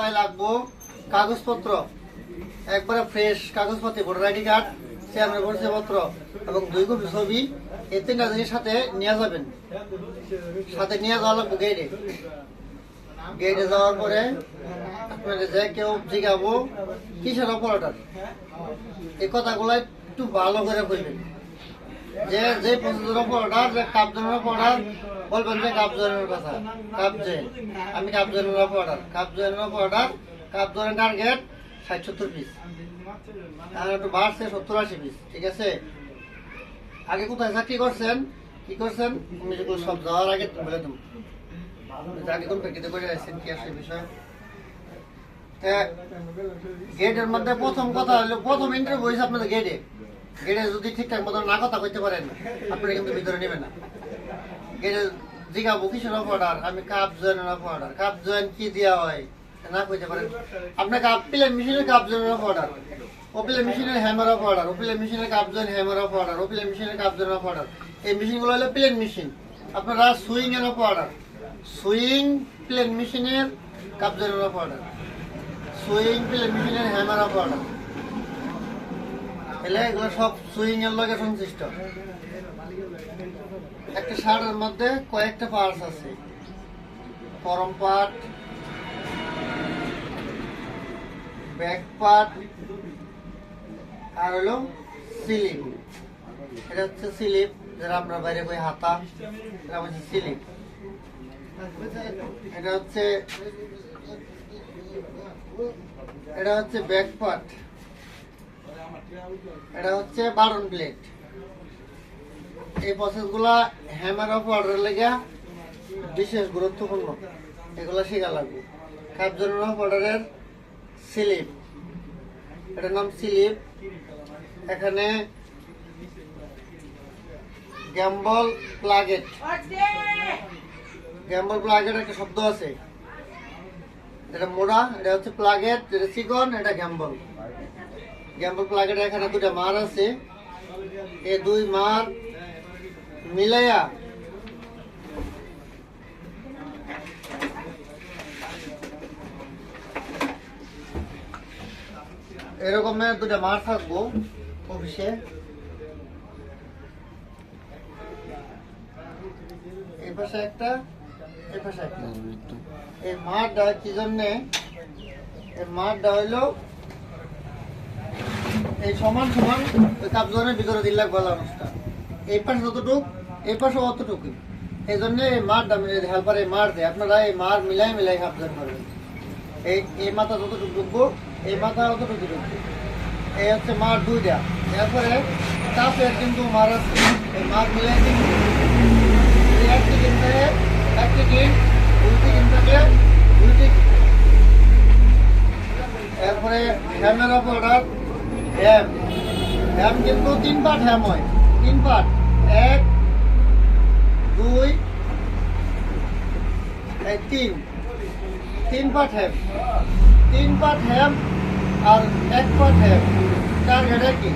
তাই লাগবো কাগজপত্র। একবারে ফ্রেশ কাগজপত্র, ভোটার আইডি কার্ড চেয়ারম্যান পরিচয়পত্র এবং দুই কপি ছবি, এই তিনটা জিনিস সাথে নিয়ে যাবেন। সাথে নিয়ে যাওয়া লাগবো গেটে গেটে যাওয়ার পরে আপনাদের যে কেউ জিগাবো, কিসের অপারেটর এই কথাগুলো একটু ভালো করে বলবেন। যে যে পছন্দের অপারেটর যে কাপজনের অপারেটর বলবেন যে কাপজনের কথা কাপজেন, আমি কাপজনের অপারেটর কাপজনের অপারেটর কাপজনের টার্গেট ষাট সত্তর পিস আর একটু বাড়ছে সত্তর আশি পিস ঠিক আছে? আগে কোথায় চাকরি করছেন, কি করছেন? আমি যেগুলো সব যাওয়ার আগে বলে দেবো। আগে কোন প্রেক্ষিতে করে আসছেন, কি আসছে বিষয়? গেটের মধ্যে প্রথম কথা হলো, প্রথম ইন্টারভিউ হয়েছে আপনাদের গেটে গেটে যদি ঠিকঠাক মতো না কথা কইতে পারেন, আপনারা কিন্তু ভিতরে নেবেন না। গেটে জিগাবো কিসের অফ অর্ডার আমি কাপ জয়েনের অফ অর্ডার কাপ জয়েন কি দেওয়া হয়? না কইতে পারেন। আপনাকে প্লেন মেশিনের কাপ জয়েনের অফ অর্ডার ওপিলে মেশিনের হ্যামার অফ অর্ডার ওপিলে মেশিনের cup join hammer of order ওপিলে মেশিনের কাপ জয়েন অফ অর্ডার এই মেশিনগুলো হলো প্লেন মেশিন আপনারা সুইং এর অফ অর্ডার সুইং প্লেন মেশিনের কাপ জয়েনের অফ অর্ডার সুইং প্লেন মেশিনের হ্যামার অফ অর্ডার এলে এগুলো সব সুইং এর লগে সংশ্লিষ্ট। একটা শার্টের মধ্যে কয়েকটা পার্টস আছে। ফরম পার্ট ব্যাক পার্ট আর হলো স্লিপ এটা হচ্ছে স্লিপ যেটা আমরা বাইরে কই হাতা, এটা হচ্ছে স্লিপ এটা হচ্ছে এটা হচ্ছে ব্যাক পার্ট এটা হচ্ছে বারন প্লেট এই প্রসেসগুলা হ্যামার অফ অর্ডার লেগে বিশেষ গুরুত্বপূর্ণ। এগুলো শেখা লাগবে। কাপজনের অফ অর্ডারের স্লিপ এটার নাম স্লিপ এখানে গ্যাম্বল প্লাগেট গ্যাম্বল প্লাগেট একটা শব্দ আছে। এটা মোড়া, এটা হচ্ছে প্লাগেট যেটা চিকন, এটা গ্যাম্বল গ্যাম্বল প্লাগেট এখানে দুটা মার আছে। এই দুই মার মিলাইয়া এরকমের দুটা মার থাকব অফিসে। এই পাশে একটা এই পাশে একটা। এই মাঠটা কি জন্যে? এই মাঠটা হইল এই সমান সমান ওই কাপজনের ভিতরে দিন লাগবে অনুষ্ঠান। এই পাশে যতটুক, এই পাশে অতটুকু এই জন্য এই মারটা হেল্পার এই মার দেয়। আপনারা এই মার মিলাই মিলাই কাপজন করবেন। এই এই মাথা যতটুকু ঢুকবো এই মাথা অতটুকু ঢুকবো এই হচ্ছে মার দুইটা। এরপরে চাপের কিন্তু মার আছে। এই মার মিলাই কিন্তু একটি কিনতে একটি কিন উল্টি কিনতে উল্টি এরপরে হ্যামের অফ অর্ডার হ্যাম। হ্যাম কিন্তু তিন পার্ট হ্যাম হয়। তিন পার্ট। এক, দুই তিন। তিন পার্ট হ্যাম। তিন পার্ট হ্যাম আর এক পার্ট হ্যাম। টার্গেট একই।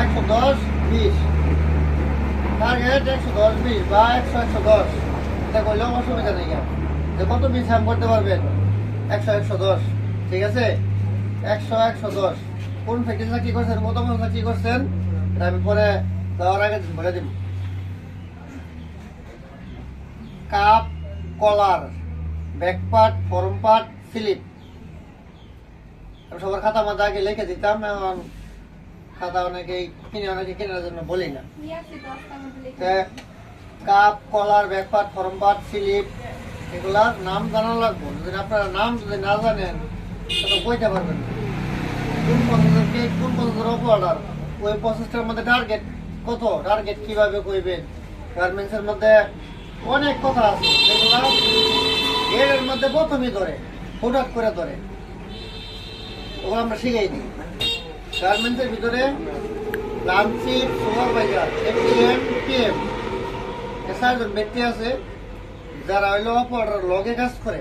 একশো দশ, বিশ। টার্গেট একশো দশ, বিশ বা একশো একশো দশ। এটা করলেও অসুবিধা নেই যে কত পিস হ্যাম করতে পারবেন? একশো একশো দশ। ঠিক আছে? একশো একশো দশ। কোন ফ্যাক্টরি চাকরি করছেন কত বছর চাকরি করছেন, এটা আমি পরে দেওয়ার আগে বলে দিব। Cup, collar back part form part slip সবার খাতা মাথা আগে লিখে দিতাম, এখন খাতা অনেকেই কিনে, অনেকে কেনার জন্য বলি না। Cuff, collar back part form part sleeve, এগুলার নাম জানা লাগবো। যদি আপনারা নাম যদি না জানেন, তাহলে কইতে পারবেন না। কোন প্রসেসের কি কোন প্রসেসের অর্ডার ওই প্রসেসটার মধ্যে টার্গেট কত? টার্গেট কীভাবে কইবেন গার্মেন্টসের মধ্যে অনেক কথা আছে। যেগুলা এর মধ্যে প্রথমই ধরে হঠাৎ করে ধরে। ওগুলো আমরা শিখাই দিই। গার্মেন্টসের ভিতরে লাঞ্চিপ সুপারভাইজার এপিএম ব্যক্তি আছে, যারা হইল অপারেটর লগে কাজ করে।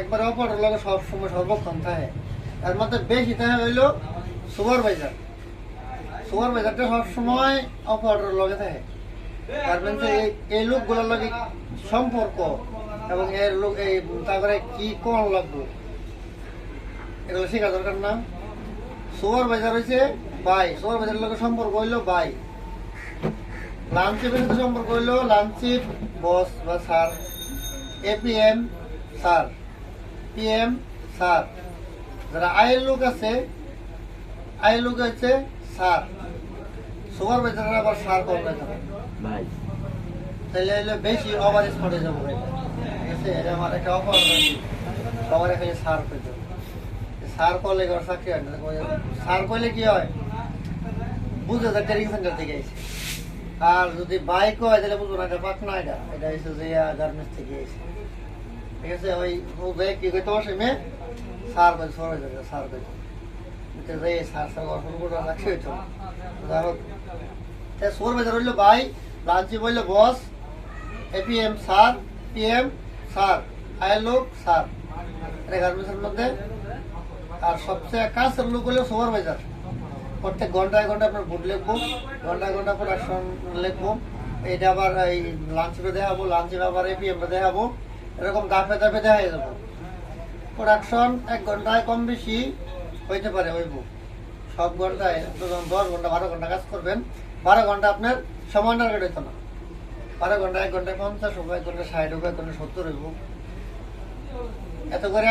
একবার অপারেটর লগে সব সময় সর্বক্ষণ থাকে। এর মধ্যে বেশি থাকে হইল সুপারভাইজার সুপারভাইজারটা সবসময় অপারেটর লগে থাকে। গার্মেন্টসে এই এই লোকগুলোর লগে সম্পর্ক এবং এর লোক এই তারপরে কি কোন লাগবে, এগুলো শেখা দরকার না। সুপার বাজার হয়েছে বাই সুপার বাজারের লোকের সম্পর্ক হইল বাই লাঞ্চ চিফের সাথে সম্পর্ক হইল লাঞ্চ চিফ বস বা sir APM sir PM sir যারা আয়ের লোক আছে আয়ের লোক হচ্ছে স্যার সুপার বাজারের আবার স্যার কম লেখা তাহলে হলে বেশি ওভার স্পটে যাব এটা। ঠিক আছে? এটা আমার একটা অফার সবার এখানে সার পেতে সার করলে চাকরি হয় না। সার করলে কি হয়? বুঝে যায় ট্রেনিং সেন্টার থেকে এসে আর যদি বাইক হয় তাহলে বুঝব না এটা পাক না এটা। এটা এসে যে গার্মেন্টস থেকে এসে ঠিক আছে ওই বুঝে কি করতে বসে মেয়ে সার করে সরে যাবে, সার করে যে সার সার গঠন করে রাখছে হইতো যাই হোক সোর বাজার হইল ভাই লাঞ্চি বলল, boss APM sir PM sir, আয়ের লোক, স্যার। এটা গার্মেন্টসের মধ্যে। আর সবচেয়ে কাছের লোক হলো সুপারভাইজার প্রত্যেক ঘন্টায় ঘণ্টা আপনার বুট লিখব, ঘন্টায় ঘণ্টা প্রোডাকশন লিখব। এটা আবার এই লাঞ্চে দেখাবো লাঞ্চে আবার এপিএমে দেখাবো। এরকম দাপে দাপে দেখা যাব। প্রোডাকশন এক ঘন্টায় কম বেশি হইতে পারে হইব সব ঘন্টায় দশ ঘণ্টা, বারো ঘণ্টা কাজ করবেন। বারো ঘণ্টা আপনার সময় টার্গেট হইতো না। বারো ঘণ্টা, এক ঘন্টায় পঞ্চাশ হোক এক ঘণ্টা ষাট হোক এক ঘণ্টা সত্তর হইব। এত করে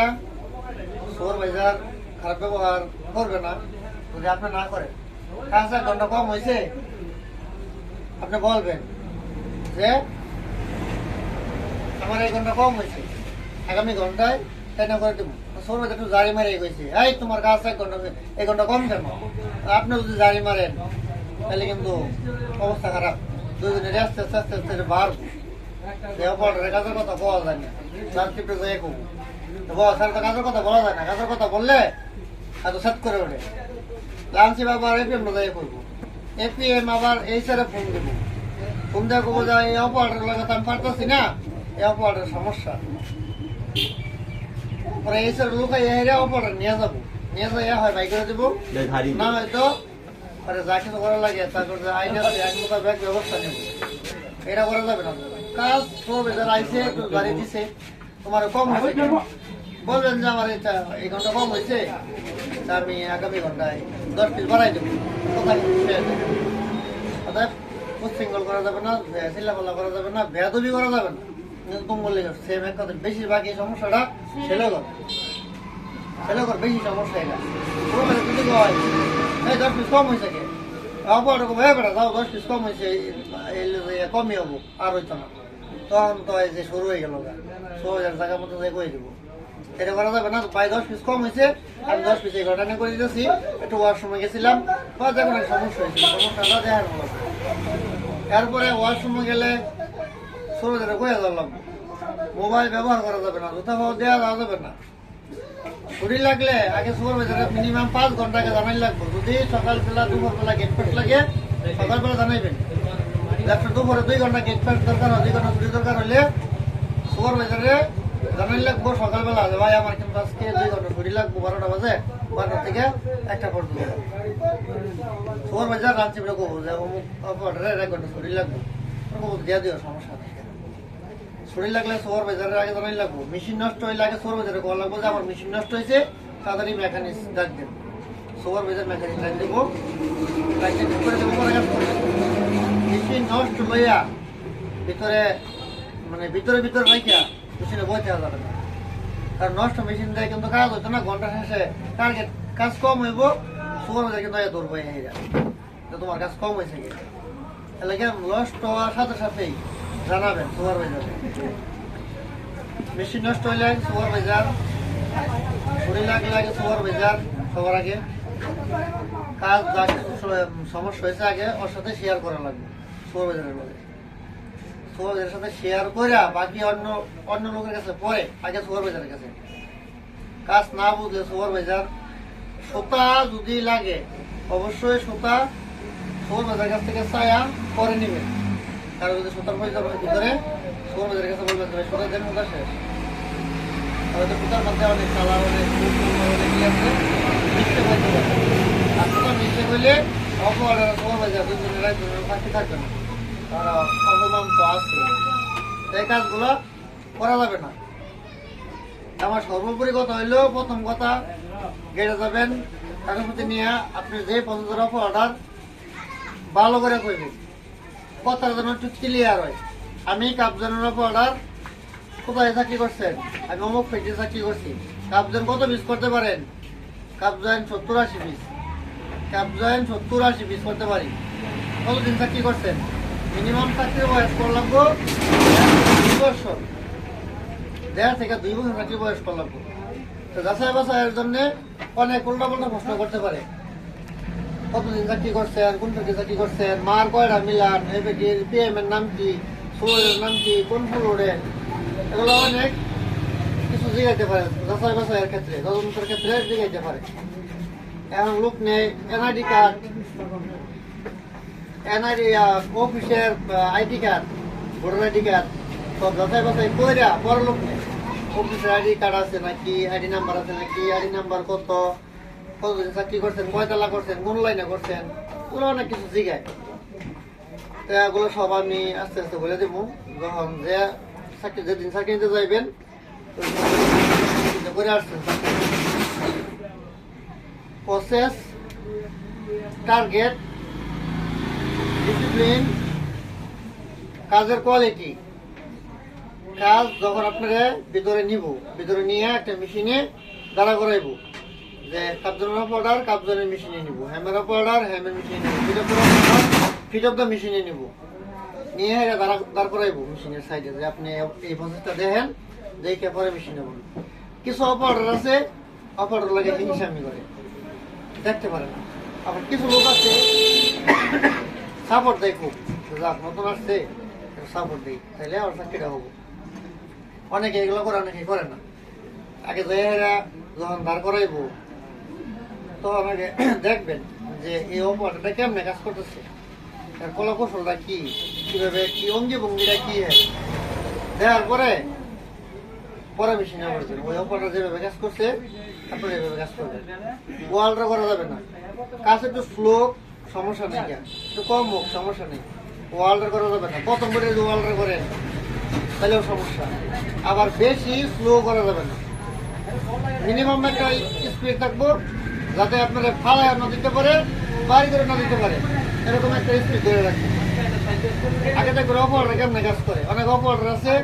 সোর বাজার, খারাপ ব্যবহার করবে না। যদি আপনি না করেন কাজ এক ঘণ্টা কম হয়েছে আপনি বলবেন যে আমার এক ঘণ্টা কম হয়েছে। আগামী ঘন্টায় তাই না করে দেবো। সোর বাজার একটু জারি মারে গেছে এই তোমার কাজ এক ঘণ্টা এক ঘণ্টা কম কেন? আপনি যদি জারি মারেন, তাহলে কিন্তু অবস্থা খারাপ। দুজনের আস্তে আস্তে আস্তে আস্তে এটা বাড়বো কাজের কথা বলা যায় না। ট্রান্সক্রিপ্টে যাই করব বস আর তো কথা বলা যায় না। কাজের কথা বললে এত সেট করে ওঠে। লাঞ্চে আবার এপিএম যাই করব। এপিএম আবার এই ফোন দেবো। ফোন দেওয়া করব যে, এই অপারেটর লাগাতে আমি পারতেছি না। এই অপারেটর সমস্যা। পরে এই স্যার লোক এই অপারেটর নিয়ে যাব। নিয়ে যাই হয় বাই করে দেবো ভারী না হয়তো পরে যা কিছু করা লাগে তারপর যে আইন আছে আইন মোতাবেক ব্যবস্থা নেব। এটা করা যাবে না। কাজ সব যারা আইসে গাড়ি দিছে। তোমার কম হয়েছে? বলবেন যে আমার এটা এই ঘণ্টা কম হয়েছে। আমি আগামী ঘন্টায় দশ পিস বাড়াই দেবো। কথা। অতএব উচ্ছৃঙ্খল করা যাবে না চিল্লাপাল্লা করা যাবে না বেয়াদবি করা যাবে না। তুমি বললে সেম এক কথা বেশিরভাগ এই সমস্যাটা ছেলে করে ছেলে করে বেশি সমস্যা এটা। কয়, এই দশ পিস কম হয়েছে কে? অপর হয়ে বেড়া যাও দশ পিস কম হয়েছে কমই হব, আর হইতো না। তখন তো এই যে শুরু হয়ে গেল ছ হাজার টাকার মতো যাই করে দেবো। এটা করা যাবে না ভাই দশ পিস কম হয়েছে, আমি দশ পিস এই ঘটনা করে দিতেছি। একটু ওয়াশরুমে গেছিলাম, বা দেখুন একটা সমস্যা হয়েছিল সমস্যাটা দেখার মতো। এরপরে ওয়াশরুমে গেলে হাজার কয়ে ধরলাম মোবাইল ব্যবহার করা যাবে না জুতা পাওয়া দেওয়া যাওয়া যাবে না ছুটি লাগলে আগে সুপার বাজারে মিনিমাম পাঁচ ঘণ্টা জানাই লাগবে যদি সকালবেলা দুপুরবেলা গেট পাস লাগে সকালবেলা জানাইবেন লেফট দুপুরে দুই ঘণ্টা গেট পাস দরকার হয় দুই ঘণ্টা ছুটি দরকার হলে সুপার বাজারে জানাই লাগবো সকালবেলা যে ভাই আমার কিন্তু আজকে দুই ঘণ্টা ছুটি লাগবো বারোটা বাজে বারোটা থেকে একটা পর্যন্ত সুপার বাজার রাঁচি বলে কবো যে অমুক অপারেটারে এক ঘণ্টা ছুটি লাগবো কবো দিয়ে দিও সমস্যা শরীর লাগলে সোয়ার বাজারের আগে জানাই লাগবো। মেশিন নষ্ট হইলে আগে সোয়ার বাজারে কল লাগবো যে, আমার মেশিন নষ্ট হয়েছে তাড়াতাড়ি মেকানিক ডাক দেন। সোয়ার বাজার মেকানিক ডাক দেবো। করে দেবো মেশিন নষ্ট লইয়া ভিতরে মানে ভিতরে ভিতরে রাখিয়া মেশিনে বইতে যাবে না। নষ্ট মেশিন দিয়ে কিন্তু কাজ হতো না, ঘণ্টা শেষে টার্গেট কাজ কম হইব সোয়ার বাজার কিন্তু বই হয়ে যায় তোমার কাজ কম হয়েছে কি নষ্ট হওয়ার সাথে সাথেই জানাবেন সুপার বাজার। মেশিন নষ্ট হইলে সুপার বাজার। শরীর লাগলে আগে সুপার বাজার, সবার আগে। কাজ যা সমস্যা হয়েছে আগে, ওর সাথে শেয়ার করা লাগবে সুপার বাজারের মধ্যে সুপার বাজারের সাথে শেয়ার করে বাকি অন্য অন্য লোকের কাছে পরে, আগে সুপার বাজারের কাছে। কাজ না বুঝলে সুপার বাজার। সুতা যদি লাগে, অবশ্যই সুতা সুপার বাজারের কাছ থেকে ছায়া পরে নেবেন কারও যদি সুতার পয়সা ভিতরে সুপার কাছে বলবেন যে সুতার দেন সুতা শেষ। হয়তো সুতার মধ্যে অনেক কালার অনেক অনেক কি আছে। মিশতে পারতে পারে আর সুতা মিশতে হইলে অপরাধ সুপার বাজার দুজনের একজনের ফাঁকি থাকবে না। তো কাজগুলো করা যাবে না। আমার সর্বোপরি কথা হইল, প্রথম কথা গেটে যাবেন, কাগজপত্র নিয়ে আপনি যে পছন্দের অর্ডার ভালো করে করবেন কথাটা যেন একটু ক্লিয়ার হয়। আমি কাপজনের অর্ডার কোথায় চাকরি করছেন? আমি অমুক ফেটে চাকরি করছি। কাপজন কত পিস করতে পারেন? কাপজন সত্তর আশি পিস কাপজন সত্তর আশি পিস করতে পারি। কতদিন চাকরি করছেন? মিনিমাম চাকরির বয়স কর লাগবো? দুই বছর। দেড় থেকে দুই বছর চাকরি বয়স কর লাগবো? তো যাচাই বাছাইয়ের জন্য অনেক উল্টা পাল্টা প্রশ্ন করতে পারে। কতদিন চাকরি করছেন? কোন থেকে চাকরি করছেন? মার কয়টা মিলান? পিএম এর নাম কি? ফ্লোরে এগুলো অনেক কিছু পারে ক্ষেত্রে ক্ষেত্রে পারে। এখন লোক নেই কার্ড। অফিসের আইডি কার্ড, ভোটার কার্ড, সব যাচাই বাছাই কইরা নেই। অফিসের আইডি কার্ড আছে নাকি, আইডি নাম্বার আছে নাকি নাম্বার কত কতদিন চাকরি করছেন কয়তলা করছেন, কোন লাইনে করছেন ওগুলো অনেক কিছু জিগায় এগুলো সব আমি আস্তে আস্তে বলে দেবো। যখন যে চাকরি যেদিন চাকরি নিতে যাইবেন করে আসছেন। প্রসেস টার্গেট ডিসিপ্লিন কাজের কোয়ালিটি কাজ যখন আপনারা ভিতরে নিব, ভিতরে নিয়ে একটা মেশিনে দাঁড়া করাইব। যে কাপজনের অর্ডার কাপজনের মেশিনে নিব। হ্যামের অর্ডার হ্যামের মেশিনে নিব। ফিট মেশিনে নিব। নিয়ে এটা দাঁড়া দাঁড় করাইব মেশিনের সাইডে যে আপনি এই প্রসেসটা দেখেন, দেখে পরে মেশিনে বলুন। কিছু অপারেটর আছে অপারেটর লাগে হিংসামি করে। দেখতে পারে না আবার কিছু লোক আছে সাপোর্ট দেয় খুব। যাক, নতুন আসছে সাপোর্ট দিই তাহলে আমার চাকরিটা হব। অনেকে এগুলো করে, অনেকে করে না। আগে যাইয়া যখন দাঁড় করাইবো, তখন আগে দেখবেন যে এই অপারেটরটা কেমনে কাজ করতেছে। এর কলা কৌশলটা কি? কীভাবে, কি অঙ্গি ভঙ্গিটা কি? দেওয়ার পরে? পরে মেশিনে করবেন। ওই অপারেটর যেভাবে কাজ করছে আপনি এভাবে কাজ করবেন। ওয়ালটা করা যাবে না। কাজ একটু স্লো সমস্যা নেই কেন? একটু কম হোক, সমস্যা নেই। ওয়ালটা করা যাবে না। প্রথম করে যদি ওয়ালটা করেন, তাহলেও সমস্যা। আবার বেশি স্লো করা যাবে না। মিনিমাম একটা স্পিড থাকব, যাতে আপনারা ফালায় না দিতে পারে, বাড়ি করে না দিতে পারে। এরকম একটা স্পিড ধরে রাখবেন আগে দেখবেন অপারেটর কেমন কাজ করে? অনেক অপারেটর আছে।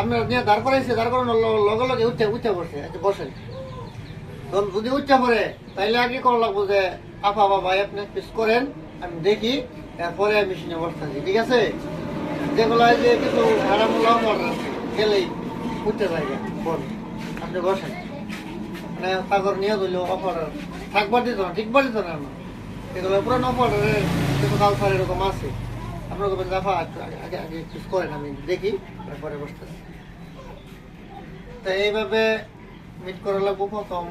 আপনার নিয়ে দাঁড় করাইছে, দাঁড় করানোর লগে লগে উঠে উঠে বসে আচ্ছা বসেন। যদি উঠে পড়ে, তাইলে আগে করা লাগবো যে, আপা, বাবা আপনি পিস করেন, আমি দেখি, এরপরে মেশিনে বসতেছি ঠিক আছে? যেগুলো যে কিছু ভাড়ামূল্য অপারেটর আছে, গেলেই উঠতে যায় বল। আপনি বসেন। মানে কাগর নিয়ে দিল অপারেটর থাকবার দিত না, ঠিকবার দিত না আমার এগুলো অপারেটরের কিছু কালচার এরকম আছে। আপনার জাফা আগে আগে পিস করেন, আমি দেখি, তারপরে বসতেছি। তো এইভাবে মিট করা লাগবো প্রথম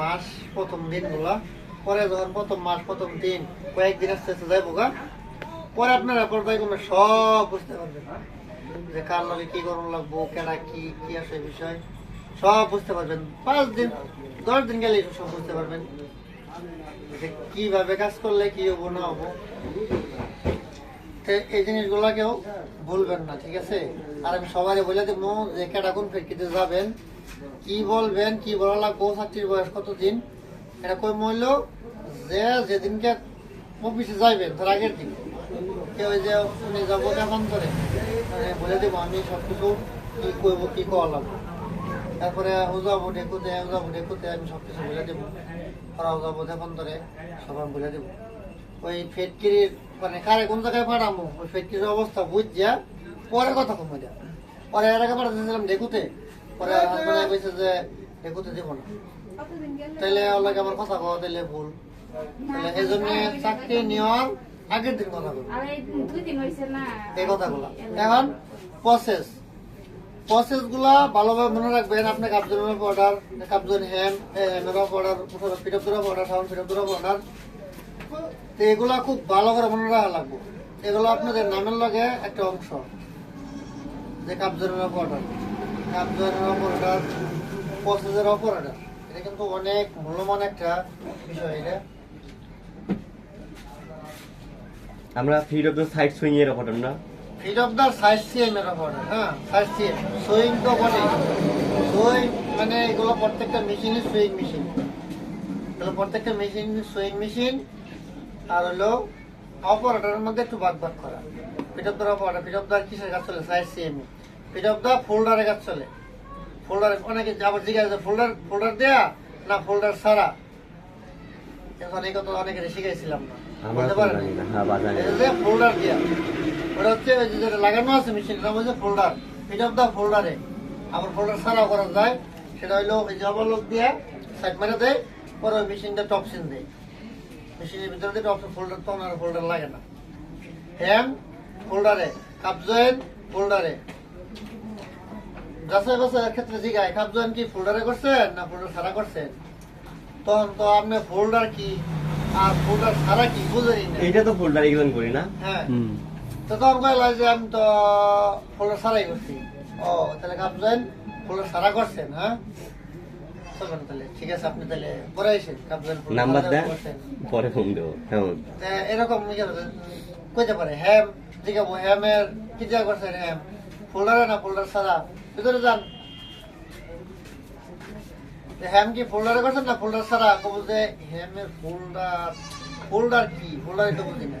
মাস, প্রথম দিনগুলা। পরে যখন প্রথম মাস, প্রথম দিন, কয়েকদিন আস্তে আস্তে যাইবো গা। পরে আপনারা পর্দায় কোনো সব বুঝতে পারবেন। যে কার লগে কি করুন লাগবো, কেডা কি কি আছে বিষয়, সব বুঝতে পারবেন। পাঁচ দিন, দশ দিন গেলে সব বুঝতে পারবেন। কীভাবে কাজ করলে কি হব, না হব। এই জিনিসগুলাকেও ভুলবেন না, ঠিক আছে? আর আমি সবাই বলে দেবো যে কোন ফেরকিতে যাবেন, কি বলবেন, কি বলা লাগবো ছাত্রীর বয়স কতদিন? এটা কই মইল যে যেদিনকে অফিসে যাইবেন, তার আগের দিন। কেউ যে উনি যাব কেমন করে? বলে দেবো আমি সব কিছু কি করব, কি করা লাগবো। তারপরে ও যাব ডেকুতে ও যাব ডেকুতে আমি সব কিছু বলে দেবো। ওরাও যাব দেখুন ধরে সব আমি বলে দেবো। ওই ফেটকিরির মানে কারে কোন জায়গায় পাঠামো? ওই ফেটকিরির অবস্থা বুঝিয়া পরে কথা কমে দেয় পরে এর আগে পাঠাতেছিলাম ডেকুতে পরে হাসপাতালে কইছে যে ডেকুতে দিব না। তাইলে ওর লাগে আমার কথা কওয়া তাইলে ভুল। তাহলে এই জন্য চাকরি নেওয়ার আগের দিন কথা বলব। এই কথাগুলো। এখন প্রসেস প্রসেসগুলা ভালোভাবে মনে রাখবেন। আপনি কাপজনের অর্ডার কাপজন হ্যাম হ্যামের অর্ডার পিঠপ দুরপ অর্ডার সাউন্ড পিঠপ দুরপ অর্ডার তো এগুলা খুব ভালো করে মনে রাখা লাগবে। এগুলো আপনাদের নামের লগে একটা অংশ, যে কাপজনের অর্ডার কাপজনের অর্ডার প্রসেসের অপারেটর এটা কিন্তু অনেক মূল্যবান একটা বিষয় এটা। আমরা feed of the side sewing এর অপারেটর না? অফ দ্য সাইজ সিএম এর অর্ডার হ্যাঁ সাইজ সিএম সুইং তো বলে সুইং মানে এগুলো প্রত্যেকটা মেশিনই সুইং মেশিন তাহলে প্রত্যেকটা মেশিন সুইং মেশিন আর হলো অপারেটরের মধ্যে একটু ভাগ ভাগ করা। Feed of the operator feed of the কিসের কাজ চলে? সাইজ সিএমই পিট অফ দ্য ফোল্ডারের কাজ চলে। ফোল্ডার অনেকে আবার জিজ্ঞাসা ফোল্ডার ফোল্ডার দেয়া না ফোল্ডার এখন এই কথা অনেকের শিখাইছিলাম না। বলতে পারেন না হ্যাঁ। এটা ফোল্ডার দিয়া। ওটা হচ্ছে যেটা লাগানো আছে মেশিন নাম হচ্ছে ফোল্ডার পিট অফ দ্য ফোল্ডারে আবার ফোল্ডার ছাড়াও করা যায়। সেটা হইল ওই যে অবলোক দিয়া সাইড মেরে দেয় পরে ওই মেশিনটা টপসিন দেয়। মেশিনের ভিতরে দিয়ে টপসিন ফোল্ডার তখন আর ফোল্ডার লাগে না। হ্যাম ফোল্ডারে কাপ জয়েন ফোল্ডারে যাচাই বাছাইয়ের ক্ষেত্রে জিগায় কাপ জয়েন কি ফোল্ডারে করছেন না ফোল্ডার ছাড়া করছেন তখন তো আপনি ফোল্ডার কি আর ফোল্ডার ছাড়া কি বুঝেনি না। এইটা তো ফোল্ডার এগুলো করি না। হ্যাঁ। হুম। তো তখন কইলা যে আমি তো করছি। ও তাহলে করছেন হ্যাঁ? ঠিক আছে আপনি তাহলে পরে এসে নাম্বার দেন পরে ফোন দেবো হ্যাঁ। এরকম কইতে পারে হ্যাম জিগাবো হ্যামের কি যা করছেন হ্যাম ফোল্ডারে না ফোল্ডার ছাড়া ভিতরে যান। হ্যাম কি ফোল্ডারে করছেন না ফোল্ডার ছাড়া কবো যে হ্যামের ফোল্ডার ফোল্ডার কি? ফোল্ডার তো বুঝি না।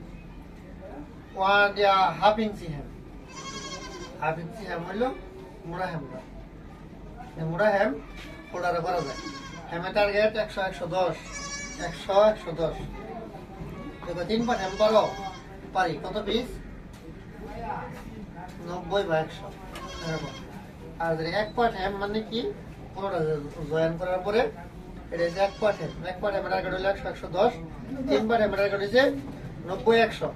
One half inch hem half inch hem হইল মোড়া এই মোড়া হ্যাম ফোল্ডারে করা যায়। হ্যামের টার্গেট একশো একশো দশ। একশো একশো দশ। দেখো তিন পাট হ্যাম করো পারি। কত পিস? নব্বই বা একশো। আর যদি এক পাট হ্যাম মানে কি? পুরোটা জয়েন করার পরে এটা হচ্ছে এক পাট হ্যাম এক পাট হ্যামের টার্গেট হলো একশো একশো দশ। তিন পাট হ্যামের টার্গেট হচ্ছে নব্বই, একশো।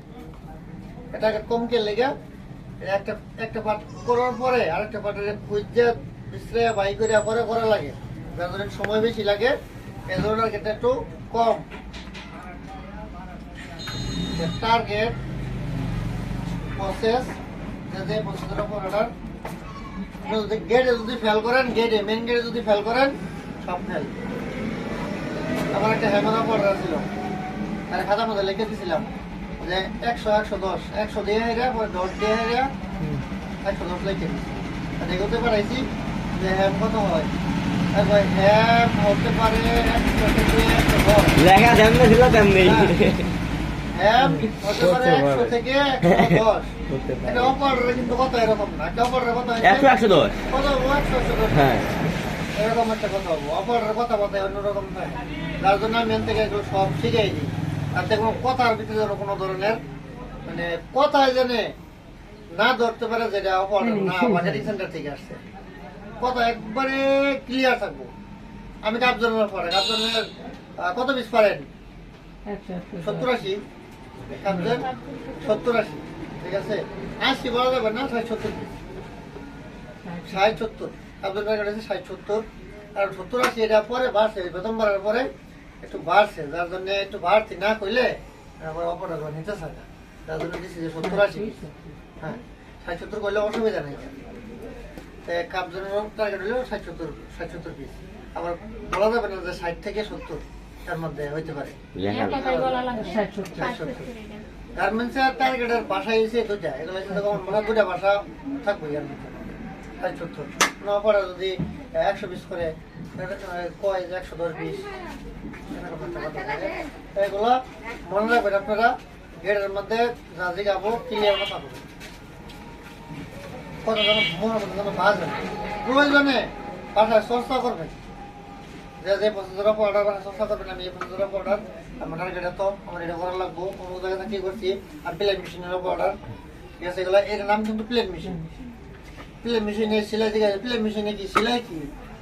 এটা কমকে লেগে একটা একটা পাট করার পরে আরেকটা পাটের খুঁজে বিশ্রায় বাই করে পরে করা লাগে। যার সময় বেশি লাগে। এই ধরনের ক্ষেত্রে একটু কম। টার্গেট প্রসেস যে প্রসেসের উপর অর্ডার যদি গেটে যদি ফেল করেন গেটে মেন গেটে যদি ফেল করেন, সব ফেল আমার একটা হ্যামার অর্ডার ছিল। আর খাতার মধ্যে লিখে দিয়েছিলাম যে একশো একশো দশ একশো দিয়ে হেরা পরে দশ দিয়ে হেরা একশো দশ লিখে পারাইছি যে হ্যাম কত হয়? তারপর হতে পারে একশো দশ। লেখা যেমনি ছিল তেমনি একশো একশো দশ। হ্যাঁ। এরকম একটা কথা হব? অপারেটর কথা বলতে অন্যরকম যার জন্য আমি থেকে সব শিখাই দিই। তাতে কোনো কথার ভিতরে যেন কোনো ধরনের মানে কথায় জেনে না ধরতে পারে যেটা না মার্কেটিং সেন্টার থেকে আসছে। কথা একবারে ক্লিয়ার থাকব। আমি কাপজনের পরে কাপজনের কত পিস পারেন? সত্তর আশি। কাপজন সত্তর আশি ঠিক আছে? আশি বলা যাবে না ষাট সত্তর পিস ষাট সত্তর। টার্গেট আছে ষাট সত্তর। আর সত্তর আশি এটা পরে বাড়ছে প্রথম বাড়ার পরে একটু বাড়ছে যার জন্য একটু বাড়তি না করলে আমার অপরাধ নিতে চায় না। যার জন্য দিচ্ছি যে সত্তর আশি হ্যাঁ ষাট সত্তর করলে অসুবিধা নেই। কাপজনের টার্গেট হলেও ষাট সত্তর ষাট সত্তর পিস। আবার বলা যাবে না যে ষাট থেকে সত্তর তার মধ্যে হইতে পারে। লেখা গার্মেন্টস আর টার্গেটের ভাষা এসে দুটা এগুলো হচ্ছে তখন মনে হয় দুটা ভাষা থাকবে মধ্যে। ষাট সত্তর। না পরে যদি একশো বিশ করে কয় যে একশো দশ বিশ এগুলো মনে রাখবেন আপনারা, গেটের মধ্যে যা জিগাবো ক্লিয়ার বলবেন কথা যেন মনের মধ্যে যেন বাজবে প্রয়োজনে ভাষায় চর্চা করবেন। যে যে প্রসেসর অফ অর্ডার বাসা চর্চা করবেন, আমি এই প্রসেসর অফ অর্ডার আমার টার্গেট তো, আমার এটা করা লাগবো। অমুক জায়গা কি করছি আর প্লেন মেশিনের অফ অর্ডার ঠিক আছে, এগুলো, এর নাম কিন্তু প্লেন মেশিন প্লেন মেশিনে সেলাই দিকে প্লেন মেশিনে কি, সেলাই কি?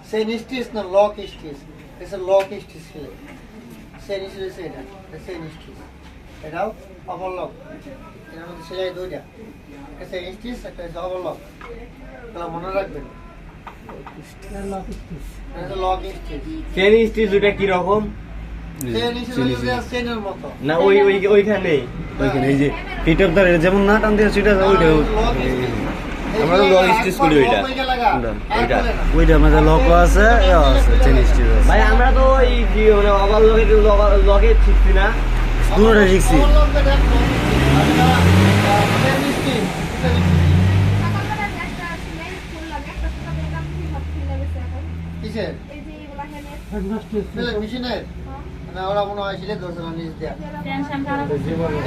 সেন স্টিচ না লক স্টিচ এসে লক স্টিচ সেলাই সেন স্টিচ এটা সেন স্টিচ এটাও অবলক এটার মধ্যে সেলাই দুইটা। একটা সেন স্টিচ একটা হচ্ছে অবলক এগুলো মনে রাখবেন। লক স্টিচ চেন স্টিচ দুটা কি রকম? চেন হিসেবে চেনের মতো। না ওই ওই ওইখানে ওইখানে এই যে ফিট অফ যেমন না টান দিয়ে সেটা ওইটা আমরা তো স্টিচ করি ওইটা। ওইটা। ওইটা আমাদের লক আছে আছে চেন স্টিচ আছে। ভাই আমরা তো মানে অবাল ঠিকছি না মেশিনের না ওরা মনে হয় সিলে ধরছে না নিজ দেয়া টেনশন খারাপ।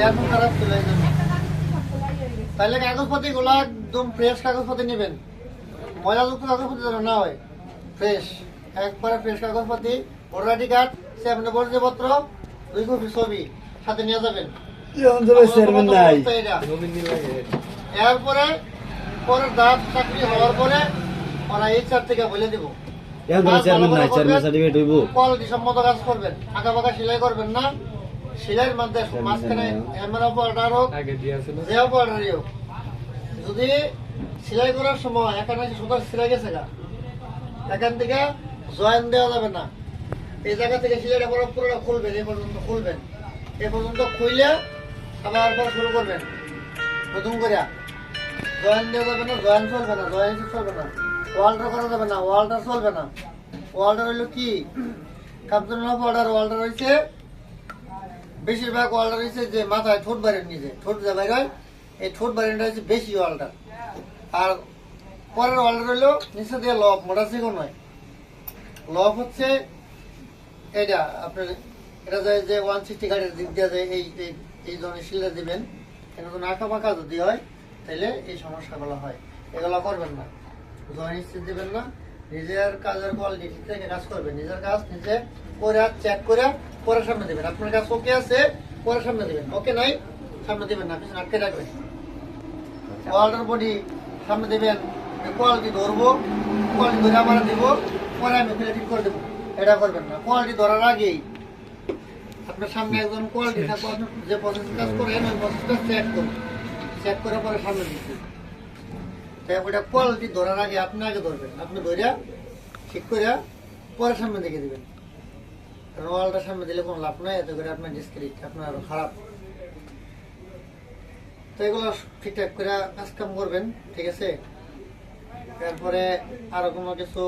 এখন খারাপ চলে তাহলে কাগজপাতি গুলা একদম ফ্রেশ কাগজপাতি নেবেন। ময়লাযুক্ত কাগজপাতি যেন না হয়। ফ্রেশ একবারে ফ্রেশ কাগজপাতি ভোটার আইডি কার্ড সেভেন পরিচয়পত্র দুই কপি ছবি সাথে নিয়ে যাবেন। এরপরে পরে দাঁত চাকরি হওয়ার পরে ওরা এইচআর থেকে বলে দিব। কোয়ালিটি সম্মত কাজ করবেন। আঁকা বাঁকা সেলাই করবেন না। সেলাইয়ের মধ্যে মাঝখানে ক্যামেরা অর্ডার হোক যে অর্ডারই হোক। যদি সেলাই করার সময় এখানে সুতার সেলাই গেছে গা, এখান থেকে জয়েন দেওয়া যাবে না। এই জায়গা থেকে সেলাইটা বড় পুরোটা খুলবেন এই পর্যন্ত খুলবেন। এই পর্যন্ত খুইলে আবার পর শুরু করবেন। নতুন করে জয়েন দেওয়া যাবে না, জয়েন চলবে না, জয়েন চলবে না। ওয়ালটা করা যাবে না ওয়ালটা চলবে না। ওয়ালটা হইল কি? কাপ্তান অর্ডার ওয়ালটা রয়েছে বেশিরভাগ ওয়ালটা রয়েছে যে মাথায় ঠোঁট বাড়ির নিজে, ঠোঁট যে বাইরে এই ঠোঁট বাড়িটা হচ্ছে বেশি ওয়ালটা আর পরের ওয়ালটা রইল নিচে দিয়ে লব, মোটা চিকন নয় লব হচ্ছে এটা আপনার এটা যে যে ওয়ান সিক্সটি গাড়ির দিক দিয়ে যে এই, এই- ধরনের শিলা দিবেন, এটা তো নাকা পাকা যদি হয়, তাহলে এই সমস্যাগুলো হয়। এগুলো করবেন না। জয়েন স্টিচ দিবেন না। নিজের কাজের কোয়ালিটি ঠিক রেখে কাজ করবেন। নিজের কাজ নিজে করে চেক করে, পরে সামনে দিবেন। আপনার কাজ ওকে আছে, পরে সামনে দিবেন। ওকে নাই, সামনে দিবেন না, পিছনে আটকে রাখবেন। ওয়াল্টার বডি সামনে দেবেন কোয়ালিটি ধরবো কোয়ালিটি ধরে আবার দিব পরে আমি ফেলে ঠিক করে দেবো। এটা করবেন না। কোয়ালিটি ধরার আগেই আপনার সামনে একজন কোয়ালিটি থাকবে আপনি যে প্রসেস কাজ করেন ওই প্রসেসটা চেক করুন। চেক করে পরে সামনে দিচ্ছি তাই ওইটা কোয়ালিটি ধরার আগে আপনি আগে ধরবেন। আপনি ধরিয়া ঠিক করে পরে সামনে দেখে দিবেন। কারণ ওয়ালটা সামনে দিলে কোনো লাভ নাই এতে করে আপনার ডিসক্রিট আপনার আরও খারাপ। তো এগুলো ঠিকঠাক করে কাজ কাম করবেন ঠিক আছে? তারপরে আরও কোনো কিছু